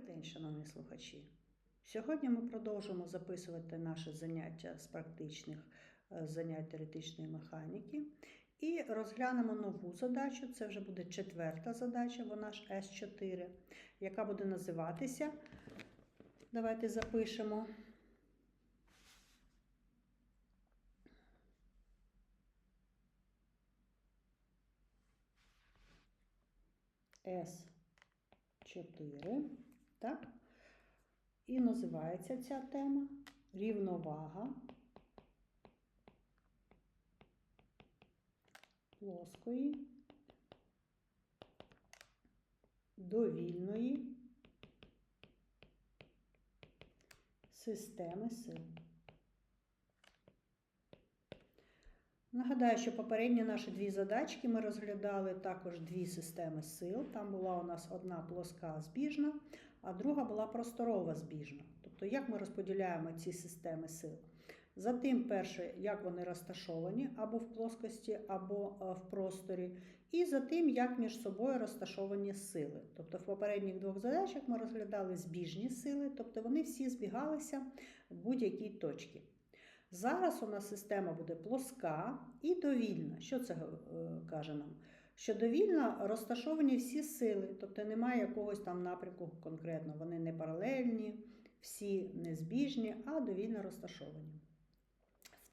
Добрий день, шановні слухачі. Сьогодні ми продовжимо записувати наше заняття з практичних е, занять теоретичної механіки і розглянемо нову задачу. Це вже буде четверта задача, вона ж С4, яка буде називатися. Давайте запишемо. С4. Так? І називається ця тема рівновага плоскої, довільної системи сил. Нагадаю, що попередні наші дві задачки ми розглядали також дві системи сил. Там була у нас одна плоска збіжна, а друга була просторова збіжна. Тобто, як ми розподіляємо ці системи сил? За тим, перше, як вони розташовані або в плоскості, або е, в просторі, і за тим, як між собою розташовані сили. Тобто, в попередніх двох задачах ми розглядали збіжні сили, тобто вони всі збігалися в будь-якій точці. Зараз у нас система буде плоска і довільна. Що це е, каже нам? Що довільно розташовані всі сили, тобто немає якогось там напрямку конкретно. Вони не паралельні, всі не збіжні, а довільно розташовані.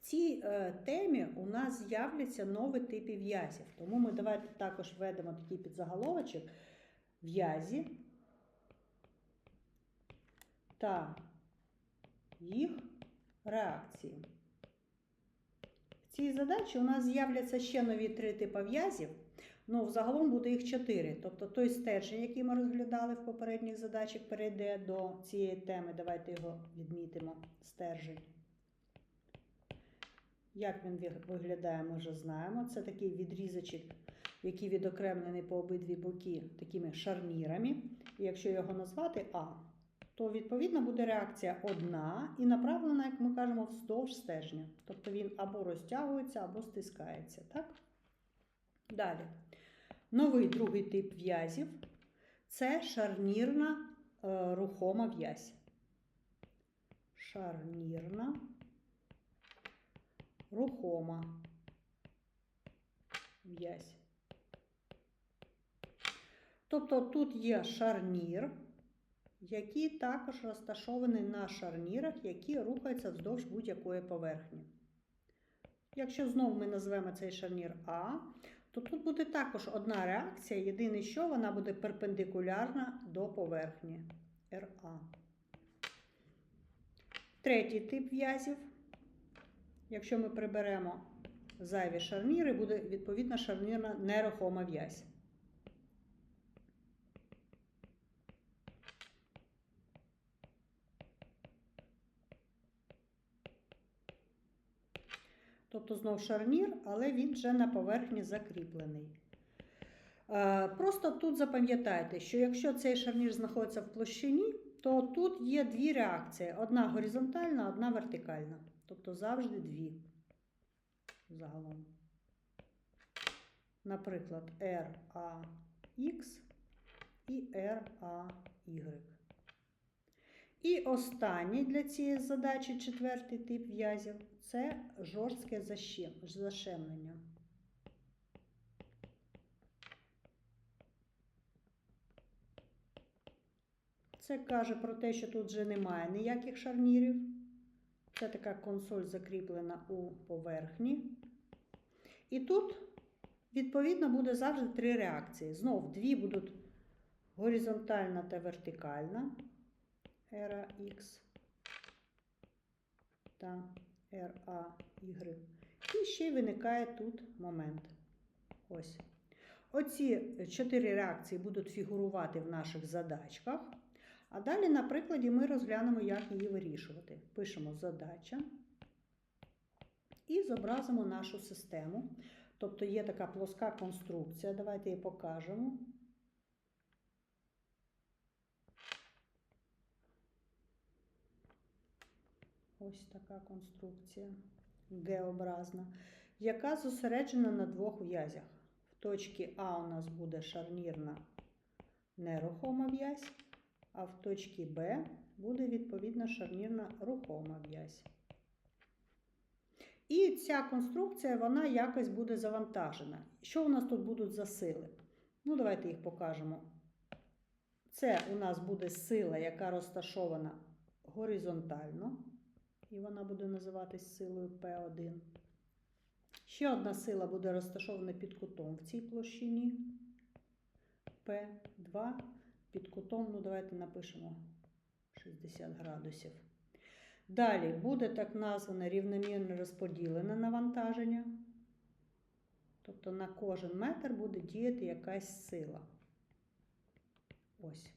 В цій е, темі у нас з'являться нові типи в'язів. Тому ми давайте також введемо такий підзаголовочок в'язі та їх реакції. В цій задачі у нас з'являться ще нові три типи в'язів. Ну, взагалом буде їх чотири. Тобто той стержень, який ми розглядали в попередніх задачах, перейде до цієї теми. Давайте його відмітимо. Стержень. Як він виглядає, ми вже знаємо. Це такий відрізочок, який відокремлений по обидві боки такими шарнірами. І якщо його назвати А, то відповідно буде реакція одна і направлена, як ми кажемо, вздовж стержня. Тобто він або розтягується, або стискається. Так? Далі. Новий другий тип в'язів це шарнірна е, рухома в'язь. Шарнірна рухома в'язь. Тобто тут є шарнір, який також розташований на шарнірах, які рухаються вздовж будь-якої поверхні. Якщо знову ми назвемо цей шарнір А, то тут буде також одна реакція, єдине, що вона буде перпендикулярна до поверхні РА. Третій тип в'язів. Якщо ми приберемо зайві шарніри, буде відповідна шарнірна нерухома в'язь. Тобто знов шарнір, але він вже на поверхні закріплений. Е, просто тут запам'ятайте, що якщо цей шарнір знаходиться в площині, то тут є дві реакції: одна горизонтальна, одна вертикальна. Тобто завжди дві. Загалом. Наприклад, RAX і RAY. І останній для цієї задачі четвертий тип в'язів це жорстке зашемлення. Це каже про те, що тут вже немає ніяких шарнірів. Це така консоль закріплена у поверхні. І тут, відповідно, буде завжди три реакції. Знов дві будуть горизонтальна та вертикальна. RAX та RAY. І ще виникає тут момент. Ось. Оці чотири реакції будуть фігурувати в наших задачках. А далі, на прикладі, ми розглянемо, як її вирішувати. Пишемо задача і зобразимо нашу систему. Тобто є така плоска конструкція. Давайте її покажемо. Ось така конструкція Г-образна, яка зосереджена на двох в'язях. В точці А у нас буде шарнірна нерухома в'язь, а в точці Б буде відповідна шарнірна рухома в'язь. І ця конструкція, вона якось буде завантажена. Що у нас тут будуть за сили? Ну, давайте їх покажемо. Це у нас буде сила, яка розташована горизонтально, і вона буде називатись силою P1. Ще одна сила буде розташована під кутом в цій площині P2. Під кутом, ну давайте напишемо 60 градусів. Далі буде так назване рівномірно розподілене навантаження. Тобто на кожен метр буде діяти якась сила. Ось.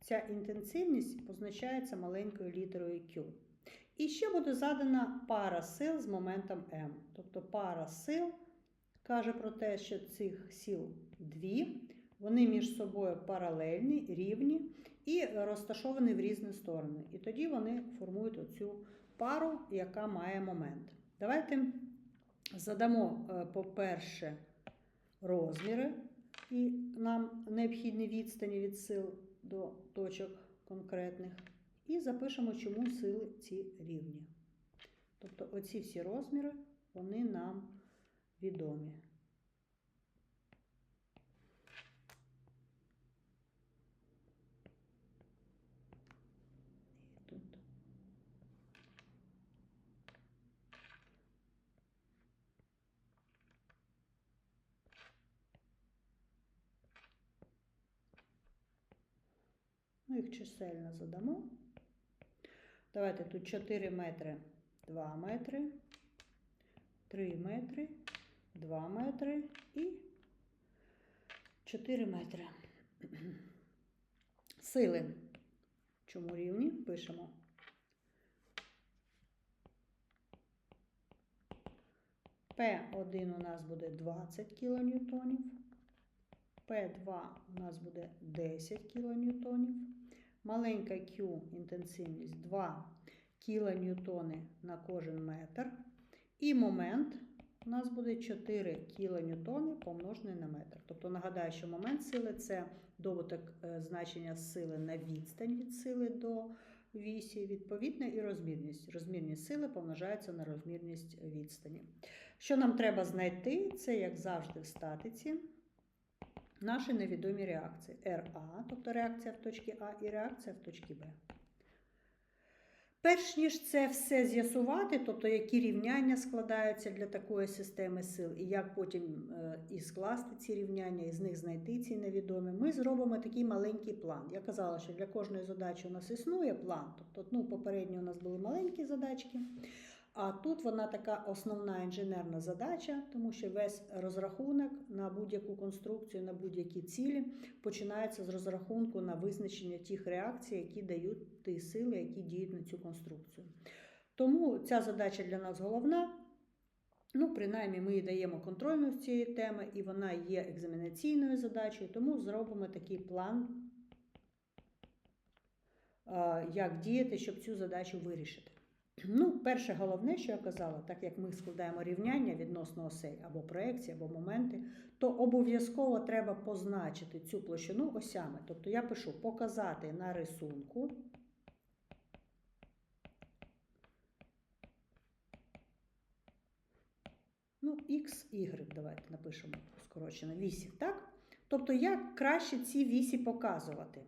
Ця інтенсивність позначається маленькою літерою Q. І ще буде задана пара сил з моментом M. Тобто пара сил каже про те, що цих сил дві, вони між собою паралельні, рівні і розташовані в різні сторони. І тоді вони формують оцю пару, яка має момент. Давайте задамо, е, по-перше, розміри і нам необхідні відстані від сил до точок конкретних. І запишемо, чому сили ці рівні. Тобто оці всі розміри, вони нам відомі. Ну, їх чисельно задамо. Давайте тут 4 метри, 2 метри, 3 метри, 2 метри і 4 метри. Сили. Чому рівні? Пишемо. П1 у нас буде 20 кН, П2 у нас буде 10 кН. Маленька Q інтенсивність 2 кН на кожен метр. І момент у нас буде 4 кН помножений на метр. Тобто нагадаю, що момент сили це добуток е, значення сили на відстань від сили до вісі, відповідно, і розмірність. Розмірність сили помножається на розмірність відстані. Що нам треба знайти, це, як завжди, в статиці наші невідомі реакції РА, тобто реакція в точці А, і реакція в точці Б. Перш ніж це все з'ясувати, тобто які рівняння складаються для такої системи сил, і як потім е, і скласти ці рівняння, і з них знайти ці невідомі, ми зробимо такий маленький план. Я казала, що для кожної задачі у нас існує план. Тобто, ну, попередньо у нас були маленькі задачки. А тут вона така основна інженерна задача, тому що весь розрахунок на будь-яку конструкцію, на будь-які цілі починається з розрахунку на визначення тих реакцій, які дають ті сили, які діють на цю конструкцію. Тому ця задача для нас головна. Ну, принаймні, ми даємо контрольну з цієї теми, і вона є екзаменаційною задачею, тому зробимо такий план, як діяти, щоб цю задачу вирішити. Ну, перше головне, що я казала, так як ми складаємо рівняння відносно осей або проекції, або моменти, то обов'язково треба позначити цю площину осями. Тобто я пишу показати на рисунку. Ну, X, Y, давайте напишемо скорочено, вісі, так? Тобто, як краще ці вісі показувати?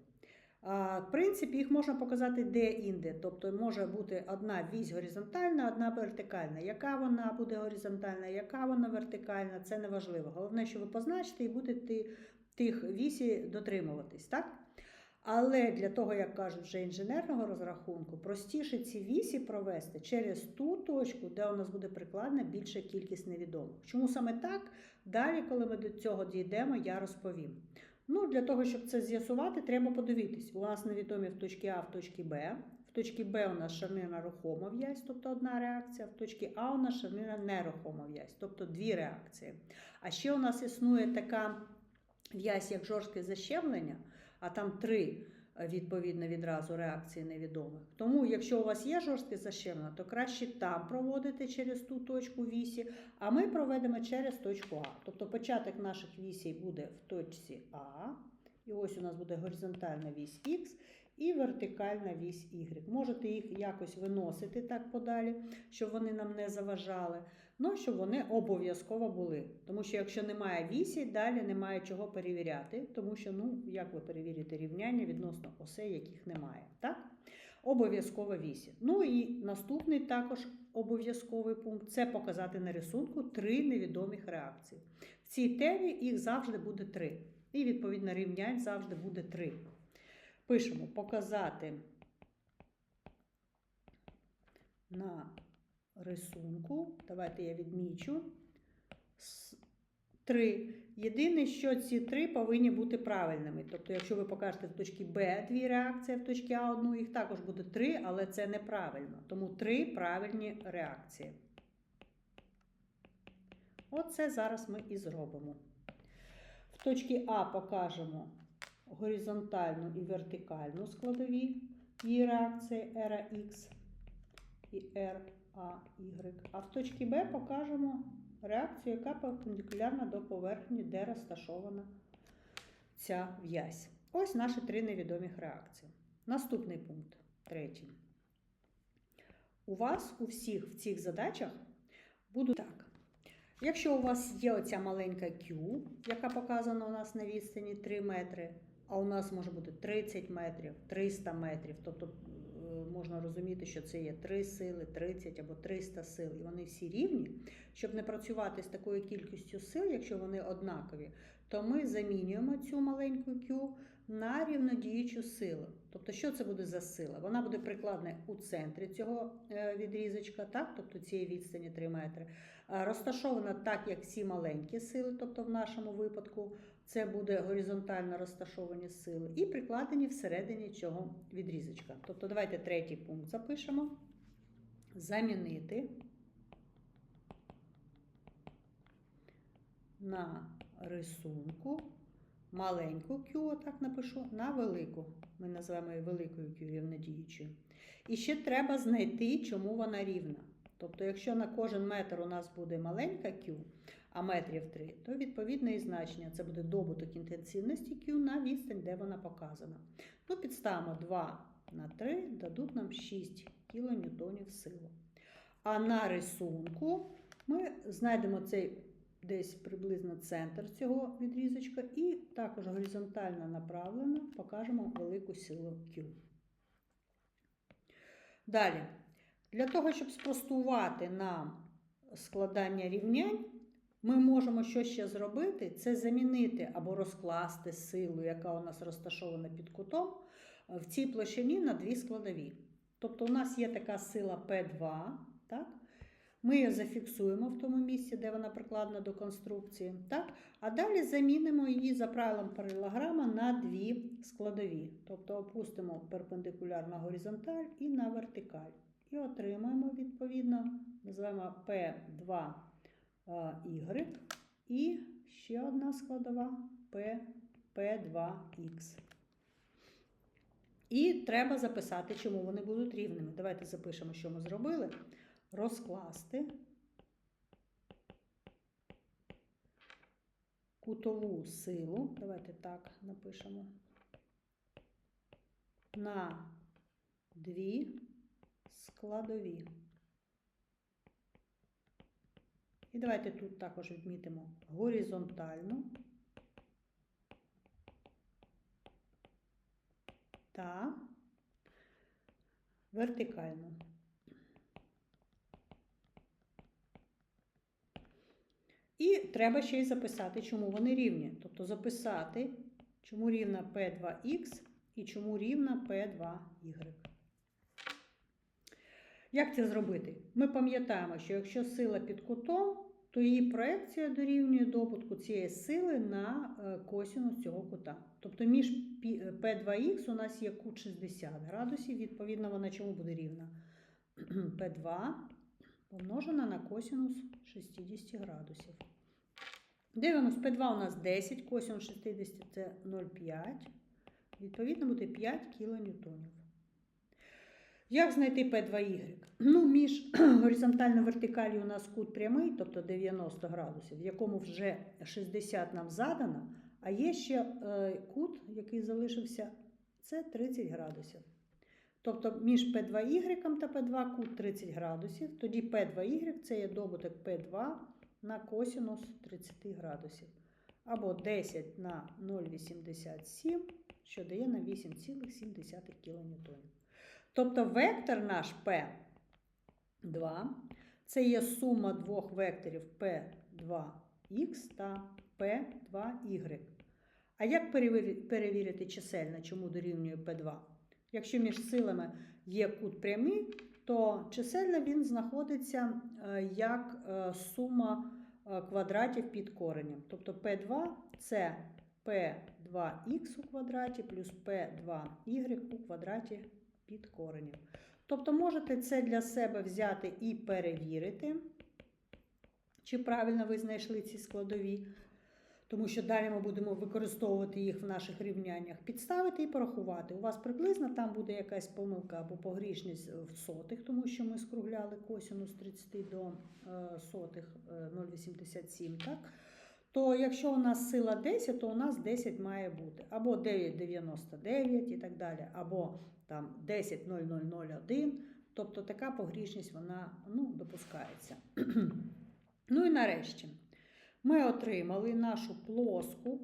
В принципі, їх можна показати де-інде. Тобто може бути одна вісь горизонтальна, одна вертикальна. Яка вона буде горизонтальна, яка вона вертикальна, це не важливо. Головне, що ви позначите і будете тих вісі дотримуватись. так? Але для того, як кажуть, вже інженерного розрахунку, простіше ці вісі провести через ту точку, де у нас буде прикладена більша кількість невідомих. Чому саме так? Далі, коли ми до цього дійдемо, я розповім. Ну, Для того, щоб це з'ясувати, треба подивитись. У відомі в точці А, в точці Б. В точці Б у нас шарнина рухома в'язь, тобто одна реакція, в точці А у нас шарнина нерухома в'язь, тобто дві реакції. А ще у нас існує така в'язь, як жорстке защемлення, а там три відповідно відразу реакції невідомих. Тому, якщо у вас є жорстке защемлення, то краще там проводити через ту точку вісі, а ми проведемо через точку А. Тобто початок наших вісій буде в точці А. І ось у нас буде горизонтальна вісь Х. і вертикальна вісь Y. Можете їх якось виносити так подалі, щоб вони нам не заважали, але щоб вони обов'язково були. Тому що якщо немає вісі, далі немає чого перевіряти, тому що, ну, як ви перевірите рівняння відносно осей, яких немає. Так? Обов'язково вісі. Ну і наступний також обов'язковий пункт це показати на рисунку три невідомих реакції. В цій темі їх завжди буде три. І, відповідно, рівнянь завжди буде три. Пишемо показати на рисунку. Давайте я відмічу. Три. Єдине, що ці три повинні бути правильними. Тобто, якщо ви покажете в точці Б дві реакції, в точці А одну, їх також буде три, але це неправильно. Тому три правильні реакції. Оце зараз ми і зробимо. В точці А покажемо горизонтальну і вертикальну складові її реакції RX і RAY. А в точці Б покажемо реакцію, яка перпендикулярна до поверхні, де розташована ця в'язь. Ось наші три невідомих реакції. Наступний пункт, третій. У вас у всіх в цих задачах будуть так. Якщо у вас є оця маленька Q, яка показана у нас на відстані 3 метри, а у нас може бути 30 метрів, 300 метрів, тобто е, можна розуміти, що це є 3 сили, 30 або 300 сил, і вони всі рівні, щоб не працювати з такою кількістю сил, якщо вони однакові, то ми замінюємо цю маленьку Q на рівнодіючу силу. Тобто, що це буде за сила? Вона буде прикладена у центрі цього е, відрізочка, так? тобто цієї відстані 3 метри. Розташована так, як всі маленькі сили, тобто в нашому випадку це буде горизонтально розташовані сили, і прикладені всередині цього відрізочка. Тобто, давайте третій пункт запишемо. Замінити на рисунку маленьку Q, отак напишу, на велику. Ми називаємо її великою Q рівнодіючою. І ще треба знайти, чому вона рівна. Тобто, якщо на кожен метр у нас буде маленька Q, а метрів 3, то відповідне і значення це буде добуток інтенсивності Q на відстань, де вона показана. Ну, підставимо 2 на 3, дадуть нам 6 кН сили. А на рисунку ми знайдемо цей десь приблизно центр цього відрізочка і також горизонтально направлено покажемо велику силу Q. Далі, для того, щоб спростувати нам складання рівнянь, ми можемо що ще зробити? Це замінити або розкласти силу, яка у нас розташована під кутом, в цій площині на дві складові. Тобто у нас є така сила P2, так? Ми її зафіксуємо в тому місці, де вона прикладена до конструкції. Так? А далі замінимо її за правилом паралелограма на дві складові. Тобто опустимо перпендикуляр на горизонталь і на вертикаль. І отримаємо, відповідно, називаємо P2Y. І ще одна складова P, P2X. І треба записати, чому вони будуть рівними. Давайте запишемо, що ми зробили. Розкласти кутову силу, давайте так напишемо, на дві складові. І давайте тут також відмітимо горизонтальну та вертикальну. І треба ще й записати, чому вони рівні. Тобто записати, чому рівна P2X і чому рівна P2Y. Як це зробити? Ми пам'ятаємо, що якщо сила під кутом, то її проекція дорівнює добутку цієї сили на е, косінус цього кута. Тобто між P2X у нас є кут 60 градусів, відповідно, вона чому буде рівна? P2 помножена на косінус 60 градусів. Дивимось, P2 у нас 10, косінус 60 це 0,5. Відповідно, буде 5 кілоньютонів. Як знайти P2Y? Ну, між горизонтально вертикалі у нас кут прямий, тобто 90 градусів, в якому вже 60 нам задано, а є ще е, кут, який залишився, це 30 градусів. Тобто між P2Y та P2 кут 30 градусів, тоді P2Y це є добуток P2 на косінус 30 градусів. Або 10 на 0,87, що дає на 8,7 кН. Тобто вектор наш P2 це є сума двох векторів P2X та P2Y. А як перевірити, чисельне, чому дорівнює P2? Якщо між силами є кут прямий, то чисельне він знаходиться е, як е, сума е, квадратів під коренем. Тобто P2 це P2x у квадраті плюс P2y у квадраті під коренем. Тобто можете це для себе взяти і перевірити, чи правильно ви знайшли ці складові, тому що далі ми будемо використовувати їх в наших рівняннях, підставити і порахувати. У вас приблизно там буде якась помилка або погрішність в сотих, тому що ми скругляли косинус 30 до е, сотих е, 0,87, так? То якщо у нас сила 10, то у нас 10 має бути. Або 9,99 і так далі, або там 10,0001. Тобто така погрішність вона ну, допускається. ну і нарешті ми отримали нашу плоску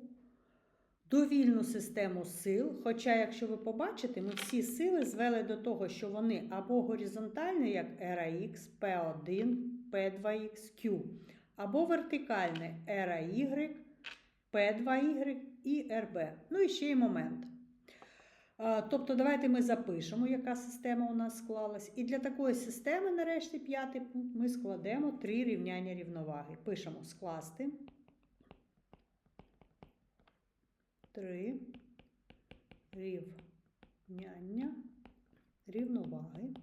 довільну систему сил. Хоча, якщо ви побачите, ми всі сили звели до того, що вони або горизонтальні, як RAX, P1, P2X, Q, або вертикальні RAY, P2Y і RB. Ну і ще й момент. Тобто, давайте ми запишемо, яка система у нас склалась. І для такої системи, нарешті, п'ятий пункт, ми складемо три рівняння рівноваги. Пишемо скласти. Три рівняння рівноваги.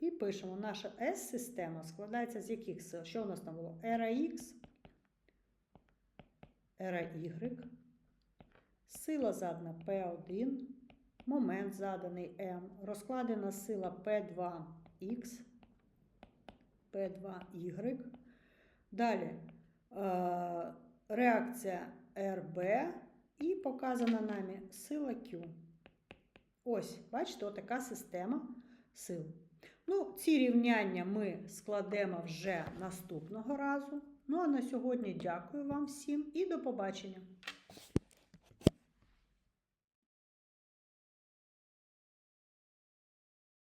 І пишемо, наша S-система складається з яких сил? Що у нас там було? RAX, RY, сила задана P1, момент заданий M, розкладена сила P2X, P2Y. Далі е, реакція RB і показана нами сила Q. Ось, бачите, отака система сил. Ну, ці рівняння ми складемо вже наступного разу. Ну а на сьогодні дякую вам всім і до побачення!